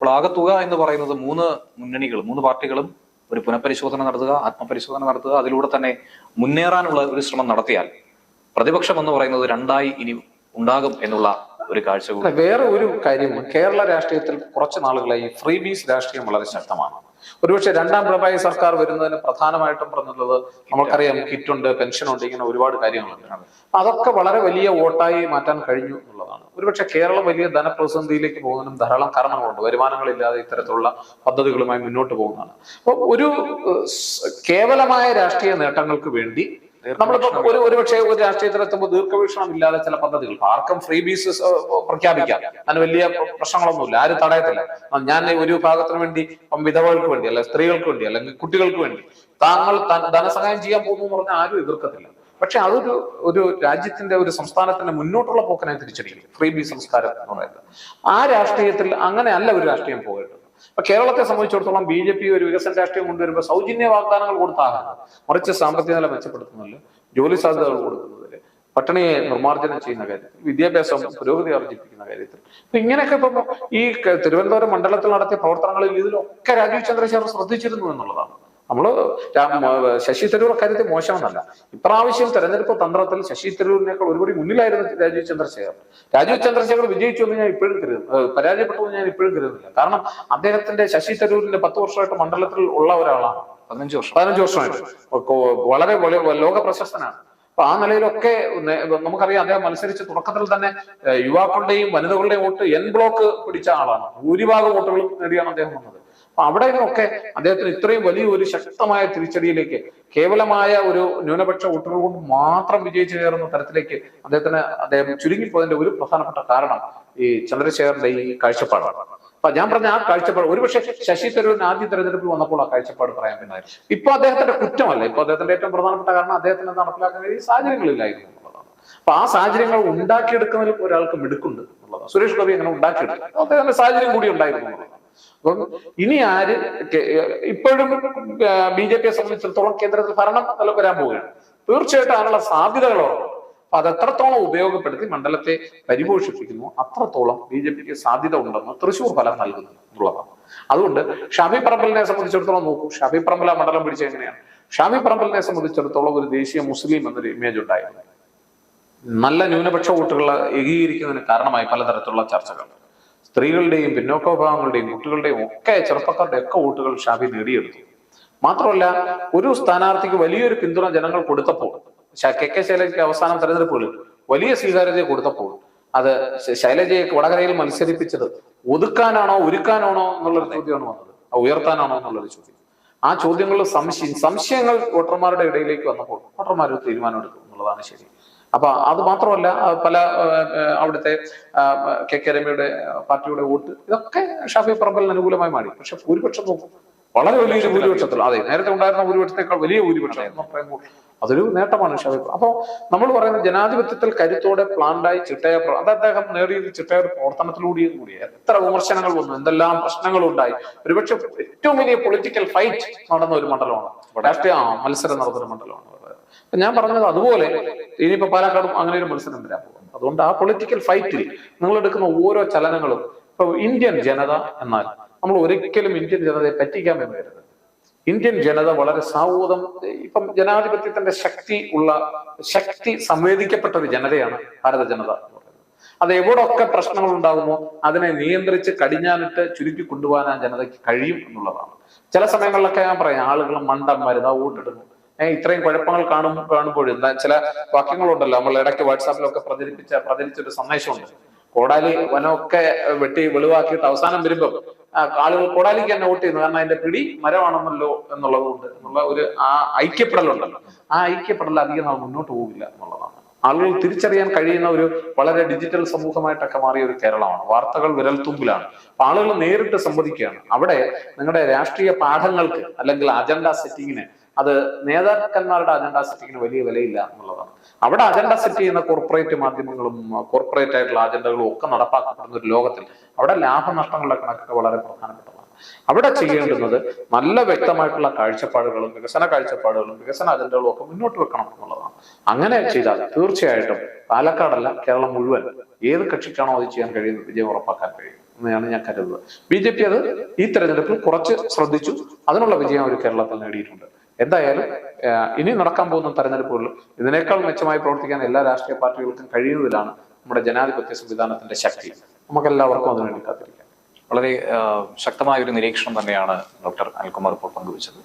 അപ്പോൾ ആകെ തുക എന്ന് പറയുന്നത് മൂന്ന് മുന്നണികളും മൂന്ന് പാർട്ടികളും ഒരു പുനഃപരിശോധന നടത്തുക ആത്മപരിശോധന നടത്തുക അതിലൂടെ തന്നെ മുന്നേറാനുള്ള ഒരു ശ്രമം നടത്തിയാൽ പ്രതിപക്ഷം എന്ന് പറയുന്നത് രണ്ടായി ഇനി ഉണ്ടാകും എന്നുള്ള ഒരു കാഴ്ച വേറെ ഒരു കാര്യം. കേരള രാഷ്ട്രീയത്തിൽ കുറച്ച് നാളുകളായി ഫ്രീ ബീസ് രാഷ്ട്രീയം വളരെ ശക്തമാണ്. ഒരുപക്ഷെ രണ്ടാം പിണറായി സർക്കാർ വരുന്നതിന് പ്രധാനമായിട്ടും പറഞ്ഞുള്ളത് നമുക്കറിയാം കിറ്റുണ്ട് പെൻഷനുണ്ട് ഇങ്ങനെ ഒരുപാട് കാര്യങ്ങളുണ്ട്. അതൊക്കെ വളരെ വലിയ വോട്ടായി മാറ്റാൻ കഴിഞ്ഞു. എന്നുള്ളതാണ്. ഒരുപക്ഷെ കേരളം വലിയ ധനപ്രതിസന്ധിയിലേക്ക് പോകുന്നതിനും ധാരാളം കാരണങ്ങളുണ്ട്. വരുമാനങ്ങളില്ലാതെ ഇത്തരത്തിലുള്ള പദ്ധതികളുമായി മുന്നോട്ട് പോകുന്നതാണ്. അപ്പൊ ഒരു കേവലമായ രാഷ്ട്രീയ നേട്ടങ്ങൾക്ക് വേണ്ടി നമ്മളിപ്പോ ഒരു ഒരുപക്ഷെ ഒരു രാഷ്ട്രീയത്തിൽ എത്തുമ്പോൾ ദീർഘവീക്ഷണം ഇല്ലാതെ ചില പദ്ധതികൾ ആർക്കും ഫ്രീ ബീസ് പ്രഖ്യാപിക്കാം. അതിന് വലിയ പ്രശ്നങ്ങളൊന്നുമില്ല ആരും തടയത്തില്ല. ഞാൻ ഒരു വിഭാഗത്തിന് വേണ്ടി വിധവകൾക്ക് വേണ്ടി അല്ലെ സ്ത്രീകൾക്ക് വേണ്ടി അല്ലെങ്കിൽ കുട്ടികൾക്ക് വേണ്ടി താങ്കൾ ധനസഹായം ചെയ്യാൻ പോകുന്നു എന്ന് പറഞ്ഞാൽ ആരും എതിർക്കത്തില്ല. പക്ഷെ അതൊരു ഒരു രാജ്യത്തിന്റെ ഒരു സംസ്ഥാനത്തിന്റെ മുന്നോട്ടുള്ള പോക്കനെ തിരിച്ചടിക്കും ഫ്രീ ബി സംസ്കാരം എന്ന് പറയുന്നത്. ആ രാഷ്ട്രീയത്തിൽ അങ്ങനെ അല്ല ഒരു രാഷ്ട്രീയം പോകേണ്ടത് ഇപ്പൊ കേരളത്തെ സംബന്ധിച്ചിടത്തോളം ബി ജെ പി ഒരു വികസന രാഷ്ട്രീയം കൊണ്ടുവരുമ്പോൾ സൗജന്യ വാഗ്ദാനങ്ങൾ കൊടുത്താകാം. മറിച്ച് സാമ്പത്തിക നില മെച്ചപ്പെടുത്തുന്നതിൽ ജോലി സാധ്യതകൾ കൊടുക്കുന്നതിൽ പട്ടിണിയെ നിർമ്മാർജനം ചെയ്യുന്ന കാര്യത്തിൽ വിദ്യാഭ്യാസം പുരോഗതി ആർജിപ്പിക്കുന്ന കാര്യത്തിൽ. അപ്പൊ ഇങ്ങനെയൊക്കെ ഇപ്പം ഈ തിരുവനന്തപുരം മണ്ഡലത്തിൽ നടത്തിയ പ്രവർത്തനങ്ങളിൽ ഇതിലൊക്കെ രാജീവ് ചന്ദ്രശേഖർ ശ്രദ്ധിച്ചിരുന്നു എന്നുള്ളതാണ്. മ- ശശി തരൂർ അക്കാര്യത്തിൽ മോശമെന്നല്ല. ഇപ്രാവശ്യം തെരഞ്ഞെടുപ്പ് തന്ത്രത്തിൽ ശശി തരൂരിനേക്കാൾ ഒരുപടി മുന്നിലായിരുന്നു രാജീവ് ചന്ദ്രശേഖർ. രാജീവ് ചന്ദ്രശേഖർ വിജയിച്ചു എന്ന് ഞാൻ ഇപ്പോഴും കരുതുന്നു. പരാജയപ്പെട്ടു എന്ന് ഞാൻ ഇപ്പോഴും കരുതുന്നില്ല. കാരണം അദ്ദേഹത്തിന്റെ ശശി തരൂരിന്റെ പത്ത് വർഷമായിട്ട് മണ്ഡലത്തിൽ ഉള്ള ഒരാളാണ്. പതിനഞ്ച് വർഷം. പതിനഞ്ച് വർഷമായിട്ട്. വളരെ ലോക പ്രശസ്തനാണ്. അപ്പൊ ആ നിലയിലൊക്കെ നമുക്കറിയാം അദ്ദേഹം മത്സരിച്ച് തുടക്കത്തിൽ തന്നെ യുവാക്കളുടെയും വനിതകളുടെയും വോട്ട് എൻ ബ്ലോക്ക് പിടിച്ച ആളാണ്. ഭൂരിഭാഗം വോട്ടുകളും നേടിയാണ് അദ്ദേഹം വന്നത്. അപ്പൊ അവിടെ നിന്നൊക്കെ അദ്ദേഹത്തിന് ഇത്രയും വലിയ ഒരു ശക്തമായ തിരിച്ചടിയിലേക്ക് കേവലമായ ഒരു ന്യൂനപക്ഷ വോട്ടുകൾ കൊണ്ട് മാത്രം വിജയിച്ചു കയറുന്ന തരത്തിലേക്ക് അദ്ദേഹത്തിന് അദ്ദേഹം ചുരുങ്ങിപ്പോയതിന്റെ ഒരു പ്രധാനപ്പെട്ട കാരണം ഈ ചന്ദ്രശേഖരന്റെ ഈ കാഴ്ചപ്പാടാണ്. അപ്പൊ ഞാൻ പറഞ്ഞ ആ കാഴ്ചപ്പാട് ഒരുപക്ഷെ ശശി തരൂരിന് ആദ്യ തെരഞ്ഞെടുപ്പിൽ വന്നപ്പോൾ ആ കാഴ്ചപ്പാട് പറയാൻ പിന്നായിരുന്നു ഇപ്പൊ അദ്ദേഹത്തിന്റെ കുറ്റമല്ല ഇപ്പൊ അദ്ദേഹത്തിന്റെ ഏറ്റവും പ്രധാനപ്പെട്ട കാരണം അദ്ദേഹത്തിന് നടപ്പിലാക്കാൻ കഴിയും സാഹചര്യങ്ങളില്ലായിരുന്നു എന്നുള്ളതാണ്. അപ്പൊ ആ സാഹചര്യങ്ങൾ ഉണ്ടാക്കിയെടുക്കുന്നതിൽ ഒരാൾക്ക് മിടുക്കുണ്ട് എന്നുള്ളതാണ്. സുരേഷ് ഗോപി അങ്ങനെ ഉണ്ടാക്കിയെടുക്കും അദ്ദേഹത്തിന്റെ സാഹചര്യം കൂടി ഉണ്ടായിരുന്നു അപ്പം ഇനി ആര് ഇപ്പോഴും ബി ജെ പിയെ സംബന്ധിച്ചിടത്തോളം കേന്ദ്രത്തിൽ ഭരണം വരാൻ പോവുകയാണ്. തീർച്ചയായിട്ടും അതിനുള്ള സാധ്യതകൾ അപ്പൊ അത് എത്രത്തോളം ഉപയോഗപ്പെടുത്തി മണ്ഡലത്തെ പരിപോഷിപ്പിക്കുന്നു അത്രത്തോളം ബി ജെ പിക്ക് സാധ്യത ഉണ്ടെന്ന് തൃശൂർ ഫലം നൽകുന്നു എന്നുള്ളതാണ്. അതുകൊണ്ട് ഷാഫി പറമ്പലിനെ സംബന്ധിച്ചിടത്തോളം നോക്കൂ. ഷാഫി പറമ്പൽ ആ മണ്ഡലം പിടിച്ച എങ്ങനെയാണ്? ഷാഫി പറമ്പലിനെ സംബന്ധിച്ചിടത്തോളം ഒരു ദേശീയ മുസ്ലിം എന്നൊരു ഇമേജ് ഉണ്ടായിരുന്നു. നല്ല ന്യൂനപക്ഷ വോട്ടുകൾ ഏകീകരിക്കുന്നതിന് കാരണമായി പലതരത്തിലുള്ള ചർച്ചകൾ. സ്ത്രീകളുടെയും പിന്നോക്ക വിഭാഗങ്ങളുടെയും കുട്ടികളുടെയും ഒക്കെ ചെറുപ്പക്കാരുടെ ഒക്കെ വോട്ടുകൾ ഷാഫി നേടിയെടുത്തു. മാത്രമല്ല ഒരു സ്ഥാനാർത്ഥിക്ക് വലിയൊരു പിന്തുണ ജനങ്ങൾ കൊടുത്തപ്പോൾ കെ കെ ശൈലജയ്ക്ക് അവസാനം തെരഞ്ഞെടുപ്പുകളിൽ വലിയ സ്വീകാര്യത കൊടുത്തപ്പോൾ അത് ശൈലജയെ വടകരയിൽ മത്സരിപ്പിച്ചത് ഒതുക്കാനാണോ ഒരുക്കാനാണോ എന്നുള്ളൊരു ചോദ്യമാണ് വന്നത്. ഉയർത്താനാണോ എന്നുള്ളൊരു ചോദ്യം. ആ ചോദ്യങ്ങളിൽ സംശയം സംശയങ്ങൾ വോട്ടർമാരുടെ ഇടയിലേക്ക് വന്നപ്പോൾ വോട്ടർമാർ തീരുമാനമെടുക്കും എന്നുള്ളതാണ് ശരി. അപ്പൊ അത് മാത്രമല്ല പല അവിടുത്തെ കെ കെ രമയുടെ പാർട്ടിയുടെ വോട്ട് ഇതൊക്കെ ഷാഫി പറമ്പലിന് അനുകൂലമായി മാറി. പക്ഷെ ഭൂരിപക്ഷം നോക്കും. വളരെ വലിയൊരു ഭൂരിപക്ഷത്തിൽ അതെ നേരത്തെ ഉണ്ടായിരുന്ന ഭൂരിപക്ഷത്തെക്കാൾ വലിയ ഭൂരിപക്ഷം. എന്ന് പറയുമ്പോൾ അതൊരു നേട്ടമാണ് ഷാഫി അപ്പോ നമ്മൾ പറയുന്ന ജനാധിപത്യത്തിൽ കരുത്തോടെ പ്ലാൻഡായി ചിട്ടയ അത് അദ്ദേഹം നേടിയത് ചിട്ടയ ഒരു പ്രവർത്തനത്തിലൂടെയും കൂടി. എത്ര വിമർശനങ്ങൾ വന്നു എന്തെല്ലാം പ്രശ്നങ്ങൾ ഉണ്ടായി. ഒരുപക്ഷെ ഏറ്റവും വലിയ പൊളിറ്റിക്കൽ ഫൈറ്റ് നടന്ന ഒരു മണ്ഡലമാണ്. രാഷ്ട്രീയ മത്സരം നടന്ന ഒരു മണ്ഡലമാണ്. ഞാൻ പറഞ്ഞത് അതുപോലെ ഇനിയിപ്പോ പാലക്കാടും അങ്ങനെ ഒരു മത്സരം വരാൻ പോകും അതുകൊണ്ട് ആ പൊളിറ്റിക്കൽ ഫൈറ്റിൽ നിങ്ങൾ എടുക്കുന്ന ഓരോ ചലനങ്ങളും ഇപ്പൊ ഇന്ത്യൻ ജനത എന്നാൽ നമ്മൾ ഒരിക്കലും ഇന്ത്യൻ ജനതയെ പറ്റിക്കാൻ വേണ്ടി വരരുത് ഇന്ത്യൻ ജനത വളരെ സാവൂതം ഇപ്പം ജനാധിപത്യത്തിന്റെ ശക്തി ഉള്ള ശക്തി സംവേദിക്കപ്പെട്ട ഒരു ജനതയാണ് ഭാരത ജനത എന്ന് പറയുന്നത്. അത് എവിടൊക്കെ പ്രശ്നങ്ങൾ ഉണ്ടാകുമോ അതിനെ നിയന്ത്രിച്ച് കടിഞ്ഞാനിട്ട് ചുരുക്കി കൊണ്ടുപോകാൻ ആ ജനതയ്ക്ക് കഴിയും എന്നുള്ളതാണ്. ചില സമയങ്ങളിലൊക്കെ ഞാൻ പറയാം ആളുകൾ മണ്ടന്മാരിതാ വോട്ടിടുന്നു ഏഹ് ഇത്രയും കുഴപ്പങ്ങൾ കാണും കാണുമ്പോൾ ചില വാക്യങ്ങളുണ്ടല്ലോ നമ്മൾ ഇടയ്ക്ക് വാട്സാപ്പിലൊക്കെ പ്രചരിപ്പിച്ച പ്രചരിച്ചൊരു സന്ദേശമുണ്ട്. കോടാലി വനമൊക്കെ വെട്ടി വെളിവാക്കിയിട്ട് അവസാനം വരുമ്പോൾ ആളുകൾ കോടാലിക്ക് തന്നെ വോട്ട് ചെയ്യുന്നു. കാരണം അതിന്റെ പിടി മരമാണെന്നല്ലോ എന്നുള്ളത് കൊണ്ട് എന്നുള്ള ഒരു ആ ഐക്യപ്പെടലുണ്ടല്ലോ. ആ ഐക്യപ്പെടൽ അധികം നാൾ മുന്നോട്ട് പോകില്ല എന്നുള്ളതാണ്. ആളുകൾ തിരിച്ചറിയാൻ കഴിയുന്ന ഒരു വളരെ ഡിജിറ്റൽ സമൂഹമായിട്ടൊക്കെ മാറിയ ഒരു കേരളമാണ്. വാർത്തകൾ വിരൽത്തുമ്പിലാണ്. അപ്പൊ ആളുകൾ നേരിട്ട് സംവദിക്കുകയാണ്. അവിടെ നിങ്ങളുടെ രാഷ്ട്രീയ പാഠങ്ങൾക്ക് അല്ലെങ്കിൽ അജണ്ട സെറ്റിങ്ങിന് അത് നേതാക്കന്മാരുടെ അജണ്ട സെറ്റിങ്ങിന് വലിയ വിലയില്ല എന്നുള്ളതാണ്. അവിടെ അജണ്ട സെറ്റ് ചെയ്യുന്ന കോർപ്പറേറ്റ് മാധ്യമങ്ങളും കോർപ്പറേറ്റ് ആയിട്ടുള്ള അജണ്ടകളും ഒക്കെ നടപ്പാക്കപ്പെടുന്ന ഒരു ലോകത്തിൽ അവിടെ ലാഭനഷ്ടങ്ങളുടെ കണക്കൊക്കെ വളരെ പ്രധാനപ്പെട്ടതാണ്. അവിടെ ചെയ്യേണ്ടുന്നത് നല്ല വ്യക്തമായിട്ടുള്ള കാഴ്ചപ്പാടുകളും വികസന കാഴ്ചപ്പാടുകളും വികസന അജണ്ടകളും ഒക്കെ മുന്നോട്ട് വെക്കണം എന്നുള്ളതാണ്. അങ്ങനെ ചെയ്താൽ തീർച്ചയായിട്ടും പാലക്കാടല്ല കേരളം മുഴുവൻ ഏത് കക്ഷിക്കാണോ അത് ചെയ്യാൻ കഴിയുന്നത് വിജയം ഉറപ്പാക്കാൻ കഴിയും എന്നാണ് ഞാൻ കരുതുന്നത്. ബി ജെ പി അത് ഈ തെരഞ്ഞെടുപ്പിൽ കുറച്ച് ശ്രദ്ധിച്ചു. അതിനുള്ള വിജയം അവർ കേരളത്തിൽ നേടിയിട്ടുണ്ട്. എന്തായാലും ഇനി നടക്കാൻ പോകുന്ന തെരഞ്ഞെടുപ്പുകളിൽ ഇതിനേക്കാൾ മെച്ചമായി പ്രവർത്തിക്കാൻ എല്ലാ രാഷ്ട്രീയ പാർട്ടികൾക്കും കഴിയുന്നതിലാണ് നമ്മുടെ ജനാധിപത്യ സംവിധാനത്തിന്റെ ശക്തി. നമുക്കെല്ലാവർക്കും അതിനുവേണ്ടി കാത്തിരിക്കാം. വളരെ ശക്തമായ ഒരു നിരീക്ഷണം തന്നെയാണ് ഡോക്ടർ അനിൽകുമാർ ഇപ്പോൾ പങ്കുവച്ചത്.